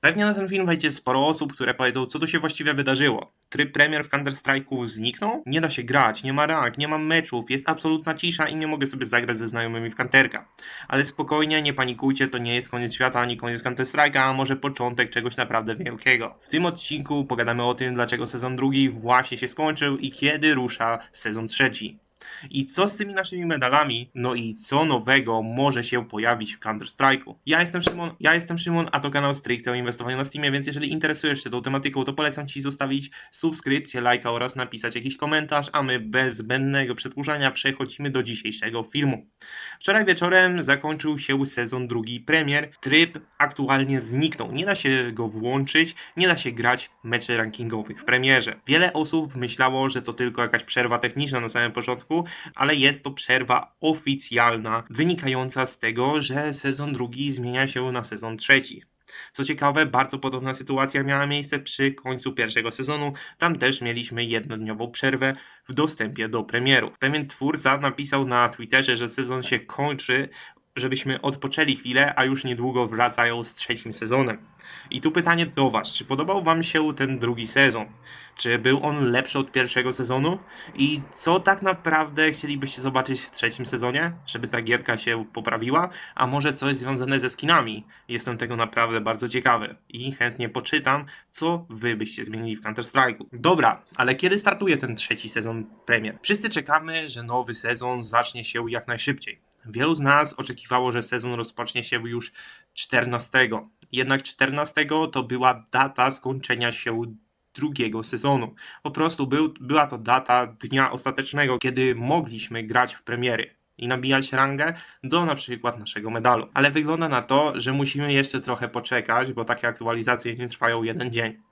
Pewnie na ten film wejdzie sporo osób, które powiedzą, co tu się właściwie wydarzyło. Tryb premier w Counter-Strike'u zniknął? Nie da się grać, nie ma rank, nie ma meczów, jest absolutna cisza i nie mogę sobie zagrać ze znajomymi w Counterka. Ale spokojnie, nie panikujcie, to nie jest koniec świata ani koniec Counter-Strike'a, a może początek czegoś naprawdę wielkiego. W tym odcinku pogadamy o tym, dlaczego sezon drugi właśnie się skończył i kiedy rusza sezon trzeci. I co z tymi naszymi medalami? No i co nowego może się pojawić w Counter-Strike'u? Ja jestem Szymon, ja jestem Szymon, a to kanał stricte o inwestowaniu na Steamie, więc jeżeli interesujesz się tą tematyką, to polecam Ci zostawić subskrypcję, lajka oraz napisać jakiś komentarz, a my bez zbędnego przedłużania przechodzimy do dzisiejszego filmu. Wczoraj wieczorem zakończył się sezon drugi premier. Tryb aktualnie zniknął. Nie da się go włączyć, nie da się grać meczy rankingowych w premierze. Wiele osób myślało, że to tylko jakaś przerwa techniczna na samym początku, ale jest to przerwa oficjalna, wynikająca z tego, że sezon drugi zmienia się na sezon trzeci. Co ciekawe, bardzo podobna sytuacja miała miejsce przy końcu pierwszego sezonu. Tam też mieliśmy jednodniową przerwę w dostępie do premieru. Pewien twórca napisał na Twitterze, że sezon się kończy żebyśmy odpoczęli chwilę, a już niedługo wracają z trzecim sezonem. I tu pytanie do Was, czy podobał Wam się ten drugi sezon? Czy był on lepszy od pierwszego sezonu? I co tak naprawdę chcielibyście zobaczyć w trzecim sezonie, żeby ta gierka się poprawiła? A może coś związane ze skinami? Jestem tego naprawdę bardzo ciekawy i chętnie poczytam, co Wy byście zmienili w Counter-Strike'u. Dobra, ale kiedy startuje ten trzeci sezon premier? Wszyscy czekamy, że nowy sezon zacznie się jak najszybciej. Wielu z nas oczekiwało, że sezon rozpocznie się już 14. Jednak 14 to była data skończenia się drugiego sezonu. Po prostu był, była to data dnia ostatecznego, kiedy mogliśmy grać w premiery i nabijać rangę do na przykład naszego medalu. Ale wygląda na to, że musimy jeszcze trochę poczekać, bo takie aktualizacje nie trwają jeden dzień.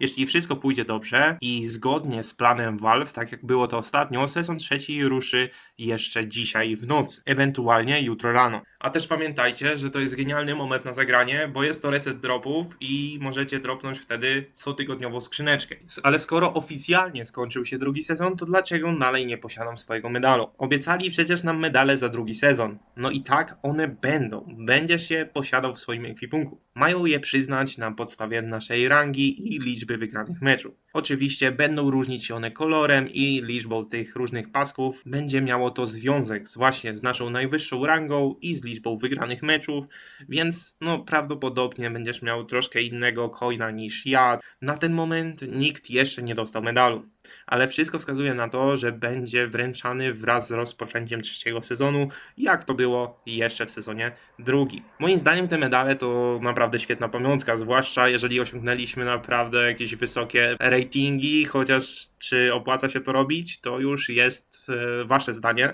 Jeśli wszystko pójdzie dobrze i zgodnie z planem Valve, tak jak było to ostatnio, sezon trzeci ruszy jeszcze dzisiaj w nocy, ewentualnie jutro rano. A też pamiętajcie, że to jest genialny moment na zagranie, bo jest to reset dropów i możecie dropnąć wtedy cotygodniową skrzyneczkę. Ale skoro oficjalnie skończył się drugi sezon, to dlaczego dalej nie posiadam swojego medalu? Obiecali przecież nam medale za drugi sezon. No i tak one będą. Będziesz je posiadał w swoim ekwipunku. Mają je przyznać na podstawie naszej rangi i liczby wygranych meczów. Oczywiście będą różnić się one kolorem i liczbą tych różnych pasków. Będzie miało to związek z właśnie z naszą najwyższą rangą i z liczbą wygranych meczów, więc no prawdopodobnie będziesz miał troszkę innego coina niż ja. Na ten moment nikt jeszcze nie dostał medalu ale wszystko wskazuje na to, że będzie wręczany wraz z rozpoczęciem trzeciego sezonu, jak to było jeszcze w sezonie drugim. Moim zdaniem te medale to naprawdę świetna pamiątka, zwłaszcza jeżeli osiągnęliśmy naprawdę jakieś wysokie ratingi, chociaż czy opłaca się to robić, to już jest e, wasze zdanie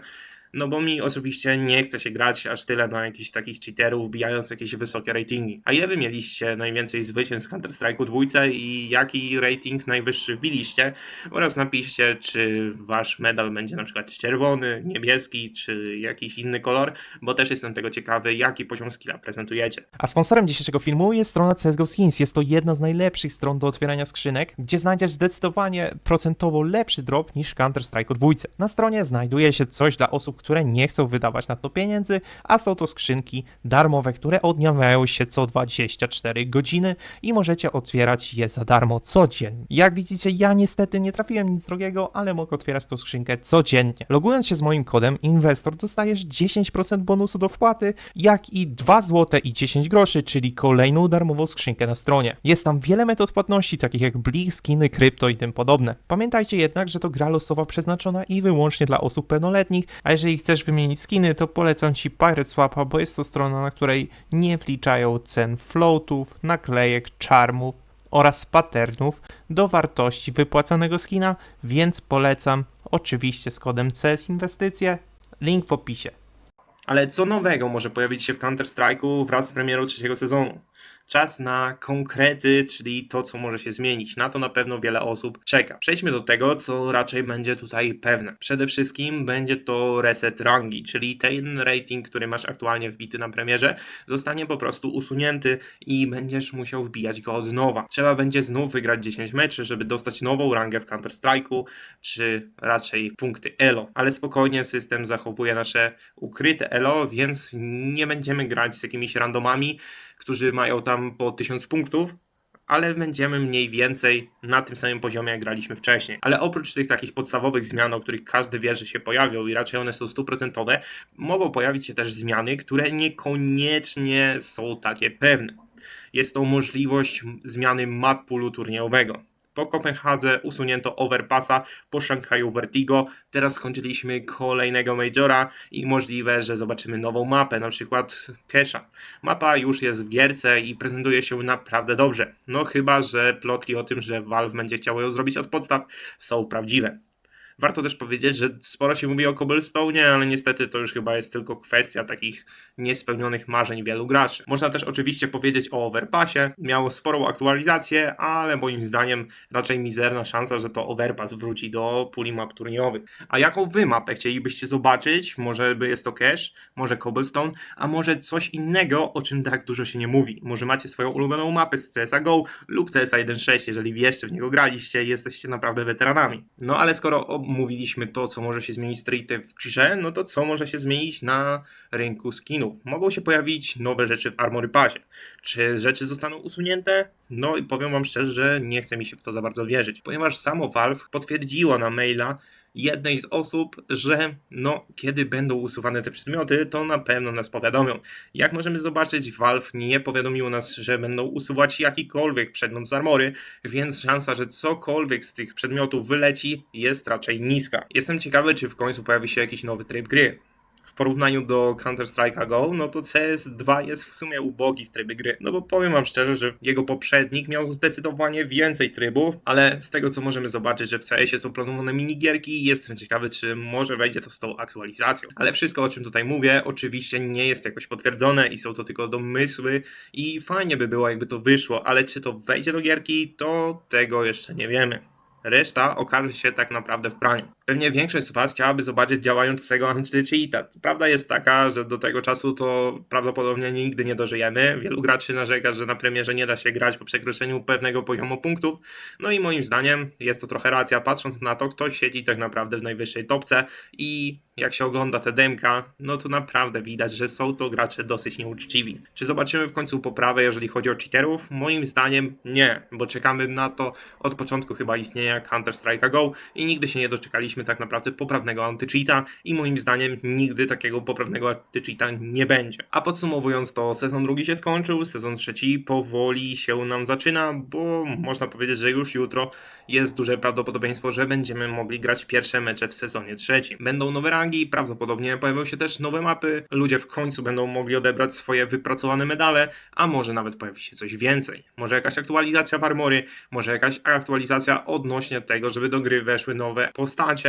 no bo mi osobiście nie chce się grać aż tyle na jakichś takich cheaterów, wbijając jakieś wysokie ratingi. A ile wy mieliście najwięcej zwycięstw Counter-Strike'u dwójce i jaki rating najwyższy wbiliście? Oraz napiszcie, czy wasz medal będzie na przykład czerwony, niebieski, czy jakiś inny kolor, bo też jestem tego ciekawy, jaki poziom skilla prezentujecie. A sponsorem dzisiejszego filmu jest strona CSGO Skins. Jest to jedna z najlepszych stron do otwierania skrzynek, gdzie znajdziesz zdecydowanie procentowo lepszy drop niż Counter-Strike dwójce. Na stronie znajduje się coś dla osób, które nie chcą wydawać na to pieniędzy, a są to skrzynki darmowe, które odnawiają się co 24 godziny i możecie otwierać je za darmo codziennie. Jak widzicie, ja niestety nie trafiłem nic drogiego, ale mogę otwierać tą skrzynkę codziennie. Logując się z moim kodem inwestor dostajesz 10% bonusu do wpłaty, jak i 2 zł i 10 groszy, czyli kolejną darmową skrzynkę na stronie. Jest tam wiele metod płatności, takich jak Blik, skiny, krypto i tym podobne. Pamiętajcie jednak, że to gra losowa przeznaczona i wyłącznie dla osób pełnoletnich, a jeżeli jeżeli chcesz wymienić skiny, to polecam Ci Pirate Swapa, bo jest to strona, na której nie wliczają cen floatów, naklejek, charmów oraz patternów do wartości wypłacanego skina, więc polecam oczywiście z kodem CS Inwestycje, link w opisie. Ale co nowego może pojawić się w Counter-Strike'u wraz z premierą trzeciego sezonu? Czas na konkrety, czyli to, co może się zmienić. Na to na pewno wiele osób czeka. Przejdźmy do tego, co raczej będzie tutaj pewne. Przede wszystkim będzie to reset rangi, czyli ten rating, który masz aktualnie wbity na premierze, zostanie po prostu usunięty i będziesz musiał wbijać go od nowa. Trzeba będzie znów wygrać 10 meczy, żeby dostać nową rangę w Counter-Strike'u, czy raczej punkty ELO. Ale spokojnie system zachowuje nasze ukryte ELO, więc nie będziemy grać z jakimiś randomami, którzy mają tam po 1000 punktów, ale będziemy mniej więcej na tym samym poziomie, jak graliśmy wcześniej. Ale oprócz tych takich podstawowych zmian, o których każdy wie, że się pojawią i raczej one są stuprocentowe, mogą pojawić się też zmiany, które niekoniecznie są takie pewne. Jest to możliwość zmiany map poolu turniejowego. Po Kopenhadze usunięto Overpassa, po Szanghaju Vertigo, teraz skończyliśmy kolejnego Majora i możliwe, że zobaczymy nową mapę, na przykład Kesha. Mapa już jest w gierce i prezentuje się naprawdę dobrze. No chyba, że plotki o tym, że Valve będzie chciało ją zrobić od podstaw są prawdziwe. Warto też powiedzieć, że sporo się mówi o Cobblestone, ale niestety to już chyba jest tylko kwestia takich niespełnionych marzeń wielu graczy. Można też oczywiście powiedzieć o Overpassie. Miało sporą aktualizację, ale moim zdaniem raczej mizerna szansa, że to Overpass wróci do puli map turniejowych. A jaką wy mapę chcielibyście zobaczyć? Może by jest to Cash, może Cobblestone, a może coś innego, o czym tak dużo się nie mówi. Może macie swoją ulubioną mapę z CSA GO lub CSA 1.6, jeżeli jeszcze w niego graliście jesteście naprawdę weteranami. No ale skoro omówiliśmy to, co może się zmienić stricte w grze, no to co może się zmienić na rynku skinów? Mogą się pojawić nowe rzeczy w Armory Passie. Czy rzeczy zostaną usunięte? No i powiem wam szczerze, że nie chce mi się w to za bardzo wierzyć, ponieważ samo Valve potwierdziło na maila jednej z osób, że no, kiedy będą usuwane te przedmioty, to na pewno nas powiadomią. Jak możemy zobaczyć, Valve nie powiadomiło nas, że będą usuwać jakikolwiek przedmiot z armory, więc szansa, że cokolwiek z tych przedmiotów wyleci jest raczej niska. Jestem ciekawy, czy w końcu pojawi się jakiś nowy tryb gry. Porównaniu do Counter-Strike'a Go, no to CS2 jest w sumie ubogi w trybie gry. No bo powiem wam szczerze, że jego poprzednik miał zdecydowanie więcej trybów, ale z tego co możemy zobaczyć, że w CS-ie są planowane minigierki, jestem ciekawy, czy może wejdzie to z tą aktualizacją. Ale wszystko o czym tutaj mówię, oczywiście nie jest jakoś potwierdzone i są to tylko domysły i fajnie by było jakby to wyszło, ale czy to wejdzie do gierki, to tego jeszcze nie wiemy. Reszta okaże się tak naprawdę w praniu. Pewnie większość z Was chciałaby zobaczyć działającego anti-cheata. Prawda jest taka, że do tego czasu to prawdopodobnie nigdy nie dożyjemy. Wielu graczy narzeka, że na premierze nie da się grać po przekroczeniu pewnego poziomu punktów. No i moim zdaniem jest to trochę racja, patrząc na to, kto siedzi tak naprawdę w najwyższej topce i jak się ogląda te demka, no to naprawdę widać, że są to gracze dosyć nieuczciwi. Czy zobaczymy w końcu poprawę, jeżeli chodzi o cheaterów? Moim zdaniem nie, bo czekamy na to od początku chyba istnienia Counter-Strike'a Go i nigdy się nie doczekaliśmy tak naprawdę poprawnego anty-cheata i moim zdaniem nigdy takiego poprawnego anty-cheata nie będzie. A podsumowując to, sezon drugi się skończył, sezon trzeci powoli się nam zaczyna, bo można powiedzieć, że już jutro jest duże prawdopodobieństwo, że będziemy mogli grać pierwsze mecze w sezonie trzecim. Będą nowe rangi, prawdopodobnie pojawią się też nowe mapy, ludzie w końcu będą mogli odebrać swoje wypracowane medale, a może nawet pojawi się coś więcej. Może jakaś aktualizacja w armory, może jakaś aktualizacja odnośnie tego, żeby do gry weszły nowe postacie,